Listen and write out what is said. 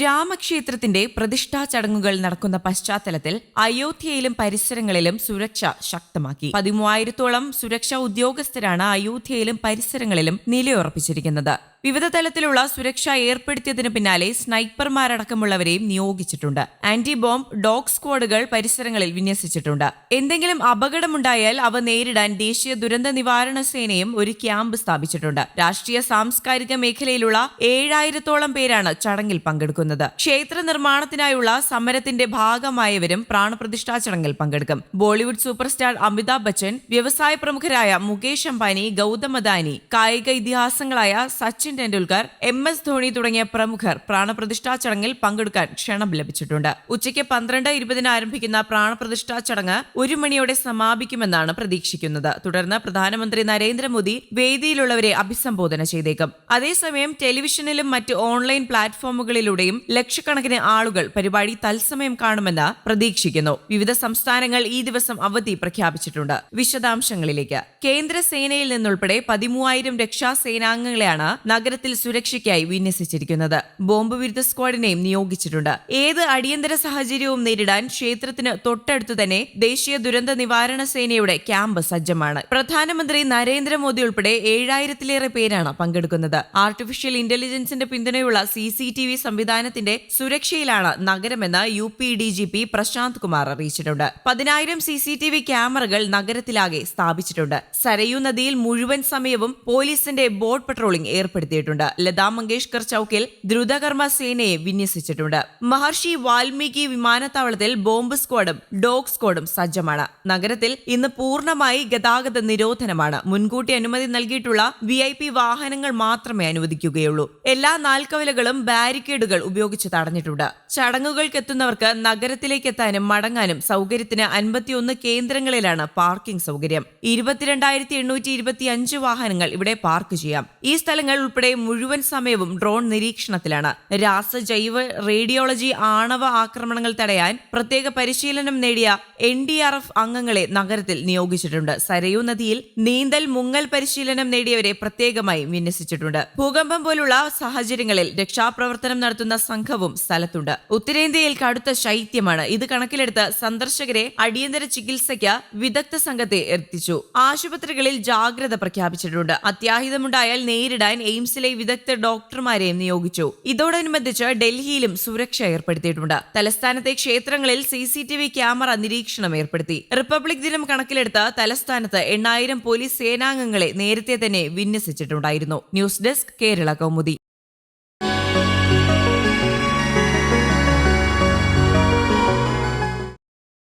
രാമക്ഷേത്രത്തിന്റെ പ്രതിഷ്ഠാ ചടങ്ങുകൾ നടക്കുന്ന പശ്ചാത്തലത്തിൽ അയോധ്യയിലും പരിസരങ്ങളിലും സുരക്ഷ ശക്തമാക്കി. പതിമൂവായിരത്തോളം സുരക്ഷാ ഉദ്യോഗസ്ഥരാണ് അയോധ്യയിലും പരിസരങ്ങളിലും നിലയുറപ്പിച്ചിരിക്കുന്നത്. വിവിധ തലത്തിലുള്ള സുരക്ഷ ഏർപ്പെടുത്തിയതിനു പിന്നാലെ സ്നൈപ്പർമാരടക്കമുള്ളവരെയും നിയോഗിച്ചിട്ടുണ്ട്. ആന്റി ബോംബ് ഡോഗ് സ്ക്വാഡുകൾ പരിസരങ്ങളിൽ വിന്യസിച്ചിട്ടുണ്ട്. എന്തെങ്കിലും അപകടമുണ്ടായാൽ അവ നേരിടാൻ ദേശീയ ദുരന്ത നിവാരണ സേനയും ഒരു ക്യാമ്പ് സ്ഥാപിച്ചിട്ടുണ്ട്. രാഷ്ട്രീയ സാംസ്കാരിക മേഖലയിലുള്ള ഏഴായിരത്തോളം പേരാണ് ചടങ്ങിൽ പങ്കെടുക്കുന്നത്. ക്ഷേത്ര നിർമ്മാണത്തിനായുള്ള സമരത്തിന്റെ ഭാഗമായവരും പ്രാണപ്രതിഷ്ഠാ ചടങ്ങിൽ പങ്കെടുക്കും. ബോളിവുഡ് സൂപ്പർസ്റ്റാർ അമിതാഭ് ബച്ചൻ വ്യവസായ പ്രമുഖരായ മുകേഷ് അംബാനി ഗൗതം അദാനി കായിക ഇതിഹാസങ്ങളായ സച്ചിൻ ടെണ്ടുൽക്കർ എം എസ് ധോണി തുടങ്ങിയ പ്രമുഖർ പ്രാണപ്രതിഷ്ഠാ ചടങ്ങിൽ പങ്കെടുക്കാൻ ക്ഷണം ലഭിച്ചിട്ടുണ്ട്. ഉച്ചയ്ക്ക് പന്ത്രണ്ട് ഇരുപതിന് ആരംഭിക്കുന്ന പ്രാണപ്രതിഷ്ഠാ ചടങ്ങ് ഒരു മണിയോടെ സമാപിക്കുമെന്നാണ് പ്രതീക്ഷിക്കുന്നത്. തുടർന്ന് പ്രധാനമന്ത്രി നരേന്ദ്രമോദി വേദിയിലുള്ളവരെ അഭിസംബോധന ചെയ്തേക്കും. അതേസമയം ടെലിവിഷനിലും മറ്റ് ഓൺലൈൻ പ്ലാറ്റ്ഫോമുകളിലൂടെയും ലക്ഷക്കണക്കിന് ആളുകൾ പരിപാടി തത്സമയം കാണുമെന്ന് പ്രതീക്ഷിക്കുന്നു. വിവിധ സംസ്ഥാനങ്ങൾ ഈ ദിവസം അവധി പ്രഖ്യാപിച്ചിട്ടുണ്ട്. വിശദാംശങ്ങളിലേക്ക്. കേന്ദ്ര സേനയിൽ നിന്നുൾപ്പെടെ പതിമൂവായിരം രക്ഷാസേനാംഗങ്ങളെയാണ് നഗരത്തിൽ സുരക്ഷയ്ക്കായി വിന്യസിച്ചിരിക്കുന്നത്. ബോംബ് വിരുദ്ധ സ്ക്വാഡിനെയും നിയോഗിച്ചിട്ടുണ്ട്. ഏത് അടിയന്തര സാഹചര്യവും നേരിടാൻ ക്ഷേത്രത്തിന് തൊട്ടടുത്ത് തന്നെ ദേശീയ ദുരന്ത നിവാരണ സേനയുടെ ക്യാമ്പ് സജ്ജമാണ്. പ്രധാനമന്ത്രി നരേന്ദ്രമോദി ഉൾപ്പെടെ ഏഴായിരത്തിലേറെ പേരാണ് പങ്കെടുക്കുന്നത്. ആർട്ടിഫിഷ്യൽ ഇന്റലിജൻസിന്റെ പിന്തുണയുള്ള സി സി ടി വി സംവിധാനത്തിന്റെ സുരക്ഷയിലാണ് നഗരമെന്ന് U P D G P Prashant Kumar അറിയിച്ചിട്ടുണ്ട്. പതിനായിരം സി സി ടി വി ക്യാമറകൾ നഗരത്തിലാകെ സ്ഥാപിച്ചിട്ടുണ്ട്. സരയൂ നദിയിൽ മുഴുവൻ സമയവും പോലീസിന്റെ ബോട്ട് പട്രോളിംഗ് ഏർപ്പെടുത്തിയിട്ടുണ്ട് ലതാ മങ്കേഷ്കർ ചൌക്കിൽ ദ്രുതകർമ്മ സേനയെ വിന്യസിച്ചിട്ടുണ്ട്. മഹർഷി വാൽമീകി വിമാനത്താവളത്തിൽ ബോംബ് സ്ക്വാഡും ഡോഗ് സ്ക്വാഡും സജ്ജമാണ്. നഗരത്തിൽ ഇന്ന് പൂർണമായി ഗതാഗത നിരോധനമാണ്. മുൻകൂട്ടി അനുമതി നൽകിയിട്ടുള്ള വി ഐ പി വാഹനങ്ങൾ മാത്രമേ അനുവദിക്കുകയുള്ളൂ. എല്ലാ നാൽക്കവലകളും ബാരിക്കേഡുകൾ ഉപയോഗിച്ച് തടഞ്ഞിട്ടുണ്ട്. ചടങ്ങുകൾക്കെത്തുന്നവർക്ക് നഗരത്തിലേക്ക് എത്താനും മടങ്ങാനും സൗകര്യത്തിന് അൻപത്തിയൊന്ന് കേന്ദ്രങ്ങളിലാണ് പാർക്കിംഗ് സൗകര്യം. ഇരുപത്തിരണ്ടായിരത്തി എണ്ണൂറ്റി ഇരുപത്തി അഞ്ച് വാഹനങ്ങൾ ഇവിടെ പാർക്ക് ചെയ്യാം. ഈ സ്ഥലങ്ങൾ ഉൾപ്പെടെ മുഴുവൻ സമയവും ഡ്രോൺ നിരീക്ഷണത്തിലാണ്. രാസ ജൈവ റേഡിയോളജി ആണവ ആക്രമണങ്ങൾ തടയാൻ പ്രത്യേക പരിശീലനം നേടിയ എൻ ഡി ആർ എഫ് അംഗങ്ങളെ നഗരത്തിൽ നിയോഗിച്ചിട്ടുണ്ട്. സരയൂ നദിയിൽ നീന്തൽ മുങ്ങൽ പരിശീലനം നേടിയവരെ പ്രത്യേകമായി വിന്യസിച്ചിട്ടുണ്ട്. ഭൂകമ്പം പോലുള്ള സാഹചര്യങ്ങളിൽ രക്ഷാപ്രവർത്തനം നടത്തുന്ന സംഘവും സ്ഥലത്തുണ്ട്. ഉത്തരേന്ത്യയിൽ കടുത്ത ശൈത്യമാണ്. ഇത് കണക്കിലെടുത്ത് സന്ദർശകരെ അടിയന്തര ചികിത്സയ്ക്ക് വിദഗ്ധ സംഘത്തെ എത്തിച്ചു. ആശുപത്രികളിൽ ജാഗ്രത പ്രഖ്യാപിച്ചിട്ടുണ്ട്. അത്യാഹിതമുണ്ടായാൽ നേരിടാൻ എയിംസിലെ വിദഗ്ധ ഡോക്ടർമാരെയും നിയോഗിച്ചു. ഇതോടനുബന്ധിച്ച് ഡൽഹിയിലും സുരക്ഷ ഏർപ്പെടുത്തിയിട്ടുണ്ട്. തലസ്ഥാനത്തെ ക്ഷേത്രങ്ങളിൽ C C T V camera നിരീക്ഷണം ഏർപ്പെടുത്തി. റിപ്പബ്ലിക് ദിനം കണക്കിലെടുത്ത് തലസ്ഥാനത്ത് എണ്ണായിരം പോലീസ് സേനാംഗങ്ങളെ നേരത്തെ തന്നെ വിന്യസിച്ചിട്ടുണ്ടായിരുന്നു. News desk Kerala Kaumudi.